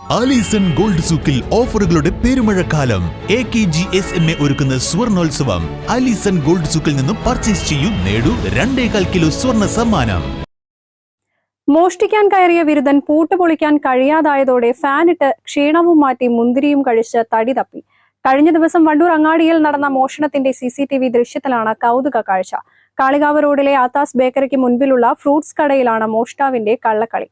Alison gold സൂക്കിൽ ഓഫറുകളുടെ പെരുമഴക്കാലം. A K G S M A ഒരുക്കുന്ന സ്വർണോത്സവം. ആലീസൺ ഗോൾഡ് സൂക്കിൽ നിന്നും പർച്ചേസ് ചെയ്യൂ നേടൂ രണ്ടേകാൽ കിലോ സ്വർണ സമ്മാനം. മോഷ്ടിക്കാൻ കയറിയ വിരുദ്ധൻ പൂട്ടുപൊളിക്കാൻ കഴിയാതായതോടെ ഫാനിട്ട് ക്ഷീണവും മാറ്റി മുന്തിരിയും കഴിച്ച് തടി തപ്പി. കഴിഞ്ഞ ദിവസം വണ്ടൂർ അങ്ങാടിയിൽ നടന്ന മോഷണത്തിന്റെ സി സി ടി വി ദൃശ്യത്തിലാണ് കൗതുക കാഴ്ച. കാളികാവ് റോഡിലെ ആത്താസ് ബേക്കറിക്ക് മുൻപിലുള്ള ഫ്രൂട്ട്സ് കടയിലാണ് മോഷ്ടാവിന്റെ കള്ളക്കളി.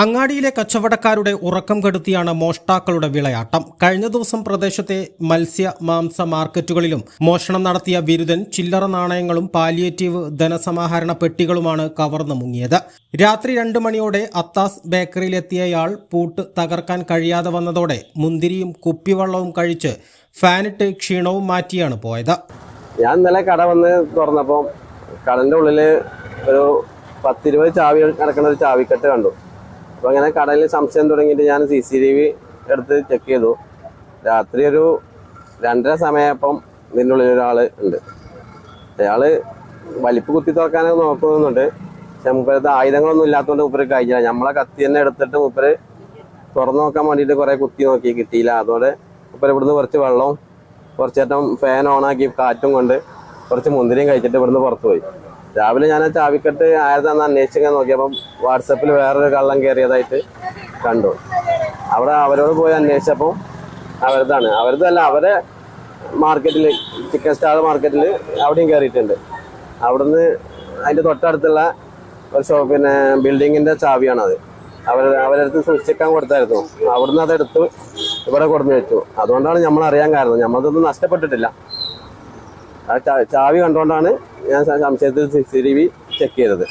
അങ്ങാടിയിലെ കച്ചവടക്കാരുടെ ഉറക്കം കെടുത്തിയാണ് മോഷ്ടാക്കളുടെ വിളയാട്ടം. കഴിഞ്ഞ ദിവസം പ്രദേശത്തെ മത്സ്യ മാംസ മാർക്കറ്റുകളിലും മോഷണം നടത്തിയ ബിരുദൻ ചില്ലറ നാണയങ്ങളും പാലിയേറ്റീവ് ധനസമാഹരണ പെട്ടികളുമാണ് കവർന്നു മുങ്ങിയത്. രാത്രി രണ്ട് മണിയോടെ അത്താസ് ബേക്കറിയിലെത്തിയയാൾ പൂട്ട് തകർക്കാൻ കഴിയാതെ വന്നതോടെ മുന്തിരിയും കുപ്പിവെള്ളവും കഴിച്ച് ഫാനിട്ട് ക്ഷീണവും മാറ്റിയാണ് പോയത്. ഞാൻ ഇന്നലെ കട വന്ന് തുറന്നപ്പോൾ കടന്റെ ഉള്ളിൽ ഒരു പത്തിരുപത് ചാവി നടക്കുന്ന ഒരു ചാവിക്കെട്ട് കണ്ടു. അപ്പോൾ അങ്ങനെ കടയിൽ സംശയം തുടങ്ങിയിട്ട് ഞാൻ സി സി ടി വി എടുത്ത് ചെക്ക് ചെയ്തു. രാത്രി ഒരു രണ്ടര സമയപ്പം ഇതിന്റെ ഉള്ളിൽ ഒരാൾ ഉണ്ട്. അയാൾ വലിപ്പ് കുത്തി തുറക്കാനൊക്കെ നോക്കുന്നുണ്ട്. പക്ഷെ മുപ്പരത്ത് ആയുധങ്ങളൊന്നും ഇല്ലാത്തതുകൊണ്ട് മുപ്പര് കഴിഞ്ഞില്ല നമ്മളെ കത്തി തന്നെ എടുത്തിട്ട് മുപ്പര് തുറന്നു നോക്കാൻ വേണ്ടിയിട്ട് കുറേ കുത്തി നോക്കി കിട്ടിയില്ല. അതോടെ മുപ്പര് ഇവിടുന്ന് കുറച്ച് വെള്ളവും കുറച്ചേറ്റം ഫാൻ ഓണാക്കി കാറ്റും കൊണ്ട് കുറച്ച് മുന്തിരിയും കഴിച്ചിട്ട് ഇവിടുന്ന് പുറത്ത് പോയി. രാവിലെ ഞാൻ ആ ചാവിക്കെട്ട് ആയതാന്ന് അന്വേഷിക്കാൻ നോക്കിയപ്പം വാട്സപ്പിൽ വേറൊരു കള്ളം കയറിയതായിട്ട് കണ്ടു. അവിടെ അവരോട് പോയി അന്വേഷിച്ചപ്പോൾ അവരതാണ്. അവരതല്ല അവരെ മാർക്കറ്റിൽ ചിക്കൻ സ്റ്റാർ മാർക്കറ്റിൽ അവിടെയും കയറിയിട്ടുണ്ട്. അവിടുന്ന് അതിന്റെ തൊട്ടടുത്തുള്ള ഒരു ഷോ പിന്നെ ബിൽഡിങ്ങിന്റെ ചാവിയാണത്. അവർ അവരടുത്ത് സൂക്ഷിക്കാൻ കൊടുത്തായിരുന്നു. അവിടുന്ന് അതെടുത്ത് ഇവിടെ കൊടുന്ന് വെച്ചു. അതുകൊണ്ടാണ് നമ്മൾ അറിയാൻ കാരണം. നമ്മളതൊന്നും നഷ്ടപ്പെട്ടിട്ടില്ല. ആ ചാവി കണ്ടുകൊണ്ടാണ് ഞാൻ സംശയത്തിൽ C C T V check ചെയ്തത്.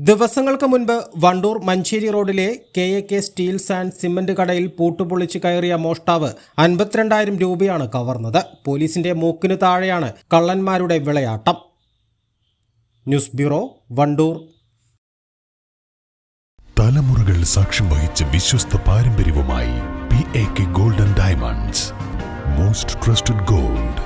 ദിവസങ്ങൾക്ക് മുൻപ് വണ്ടൂർ മഞ്ചേരി റോഡിലെ K A K steels and cement കടയിൽ പൂട്ടുപൊളിച്ച് കയറിയ മോഷ്ടാവ് അൻപത്തിരണ്ടായിരം രൂപയാണ് കവർന്നത്. പോലീസിന്റെ മൂക്കിനു താഴെയാണ് കള്ളന്മാരുടെ വിളയാട്ടം. News bureau Wandoor. തലമുറകൾ സാക്ഷ്യം വഹിച്ച വിശ്വസ്ത പാരമ്പര്യവുമായി P A K golden diamonds. Most trusted gold